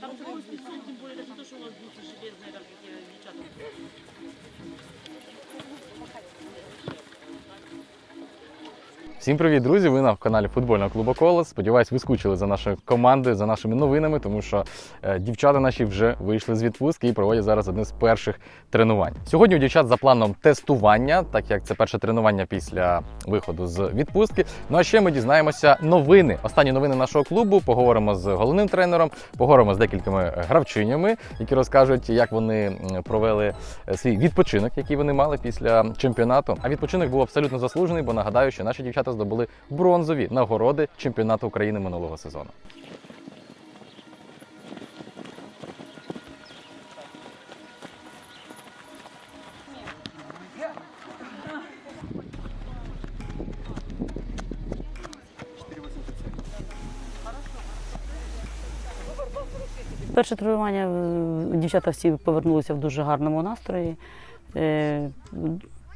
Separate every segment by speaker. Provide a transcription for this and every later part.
Speaker 1: Там другой спецом, тем более, даже то, что у вас будет железная как
Speaker 2: Всім привіт, друзі! Ви на каналі футбольного клубу Колос. Сподіваюсь, ви скучили за нашою командою, за нашими новинами, тому що е, дівчата наші вже вийшли з відпустки і проводять зараз одне з перших тренувань. Сьогодні у дівчат за планом тестування, так як це перше тренування після виходу з відпустки. Ну а ще ми дізнаємося новини. Останні новини нашого клубу. Поговоримо з головним тренером, поговоримо з декількома гравчинями, які розкажуть, як вони провели е, свій відпочинок, який вони мали після чемпіонату. А відпочинок був абсолютно заслужений, бо нагадаю, що наші дівчата здобули бронзові нагороди чемпіонату України минулого сезону.
Speaker 1: Перше тренування е, дівчата всі повернулися в дуже гарному настрої.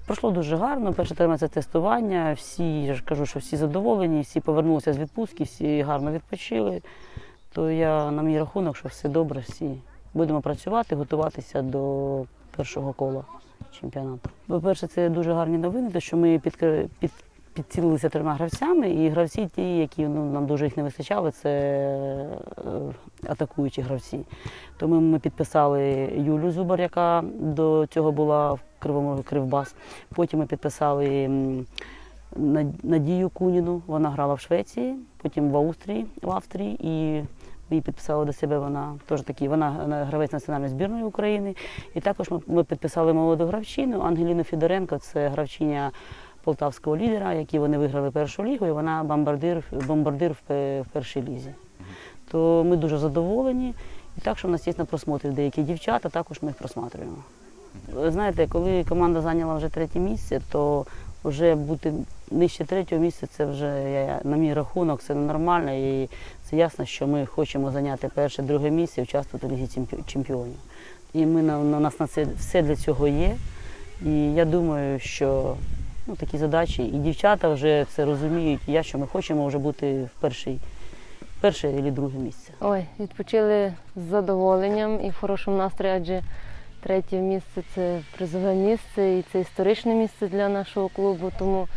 Speaker 1: Пройшло дуже гарно. Перше це тестування. Всі я ж кажу, що всі задоволені, всі повернулися з відпустки, всі гарно відпочили. То я на мій рахунок, що все добре, всі будемо працювати, готуватися до першого кола чемпіонату. По-перше, це дуже гарні новини, те, що ми під, під, підцілилися трьома гравцями, і гравці ті, які ну, нам дуже їх не вистачало, це е, атакуючі гравці. Тому ми підписали Юлю Зубар, яка до цього була в Кривому Розі Кривбас. Потім ми підписали Надію Куніну, вона грала в Швеції, потім в Австрії, в Австрії і ми її підписали до себе. Вона теж такі, вона гравець національної збірної України. І також ми, ми підписали молоду гравчину Ангеліну Федоренко, це гравчиня полтавського лідера, які вони виграли першу лігу, і вона бомбардир, бомбардир в, першій лізі. То ми дуже задоволені. І так, що в нас є на просмотрі деякі дівчата, також ми їх просматрюємо. Ви Знаєте, коли команда зайняла вже третє місце, то вже бути нижче третього місця це вже я- на мій рахунок, це нормально. І це ясно, що ми хочемо зайняти перше, друге місце і участвувати в чемпі- чемпіонів. І ми на, на нас на це все для цього є. І я думаю, що ну, такі задачі, і дівчата вже це розуміють, і я, що ми хочемо вже бути в першій, перше або друге місце.
Speaker 3: Ой, відпочили з задоволенням і в хорошому настрої, адже третє місце це призове місце і це історичне місце для нашого клубу. Тому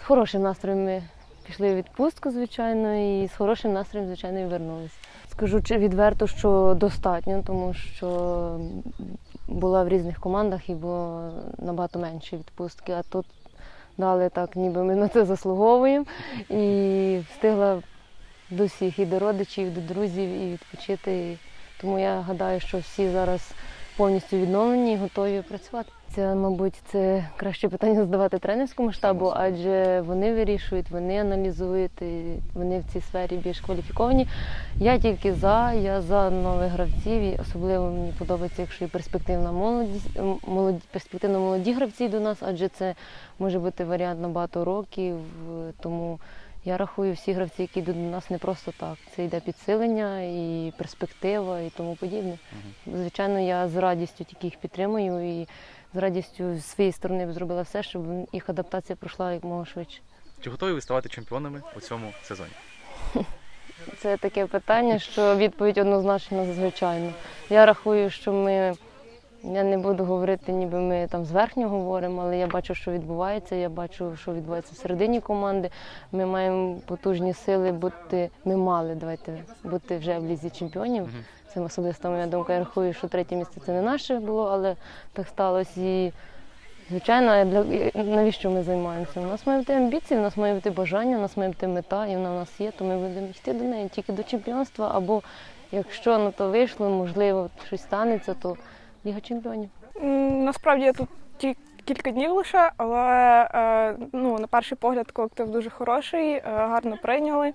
Speaker 3: з хорошим настроєм ми пішли в відпустку, звичайно, і з хорошим настроєм, звичайно, і вернулися. Скажу відверто, що достатньо, тому що була в різних командах і було набагато менше відпустки, а тут дали так, ніби ми на це заслуговуємо. І встигла до всіх, і до родичів, і до друзів, і відпочити. Тому я гадаю, що всі зараз повністю відновлені і готові працювати. Це, мабуть, це краще питання задавати тренерському штабу, адже вони вирішують, вони аналізують, і вони в цій сфері більш кваліфіковані. Я тільки за, я за нових гравців, і особливо мені подобається, якщо і перспективна молодість, молоді, перспективно молоді гравці до нас, адже це може бути варіант на багато років. Тому я рахую всі гравці, які йдуть до нас не просто так. Це йде підсилення і перспектива і тому подібне. Звичайно, я з радістю тільки їх підтримую і з радістю з своєї сторони б зробила все, щоб їх адаптація пройшла якомога швидше.
Speaker 2: Чи готові ви ставати чемпіонами у цьому сезоні?
Speaker 3: Це таке питання, що відповідь однозначно звичайно. Я рахую, що ми. Я не буду говорити, ніби ми там зверхньо говоримо, але я бачу, що відбувається. Я бачу, що відбувається всередині команди. Ми маємо потужні сили бути. Ми мали давайте бути вже в лізі чемпіонів. Це особиста моя думка. Я рахую, що третє місце це не наше було, але так сталося. І звичайно, для навіщо ми займаємося? У нас має бути амбіції, у нас має бути бажання, у нас має бути мета, і вона в нас є, то ми будемо йти до неї тільки до чемпіонства. Або якщо на то вийшло, можливо, щось станеться, то Ліга чемпіонів.
Speaker 4: Насправді я тут кілька днів лише, але е, ну, на перший погляд колектив дуже хороший, е, гарно прийняли.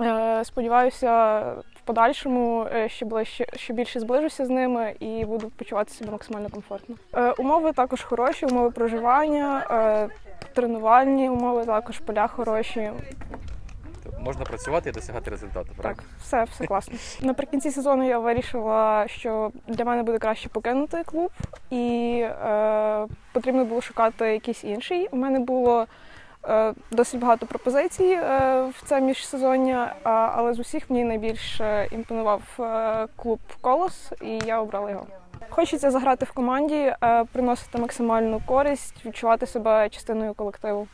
Speaker 4: Е, Сподіваюся, в подальшому ще ближче, ще більше зближуся з ними і буду почувати себе максимально комфортно. Умови також хороші, умови проживання, тренувальні умови також, поля хороші.
Speaker 2: Можна працювати і досягати результату,
Speaker 4: Так, все, все класно. Наприкінці сезону я вирішила, що для мене буде краще покинути клуб, і е, потрібно було шукати якийсь інший. У мене було е, досить багато пропозицій е, в це міжсезоння, а- але з усіх мені найбільш е, імпонував е, клуб Колос, і я обрала його. Хочеться заграти в команді, е, приносити максимальну користь, відчувати себе частиною колективу.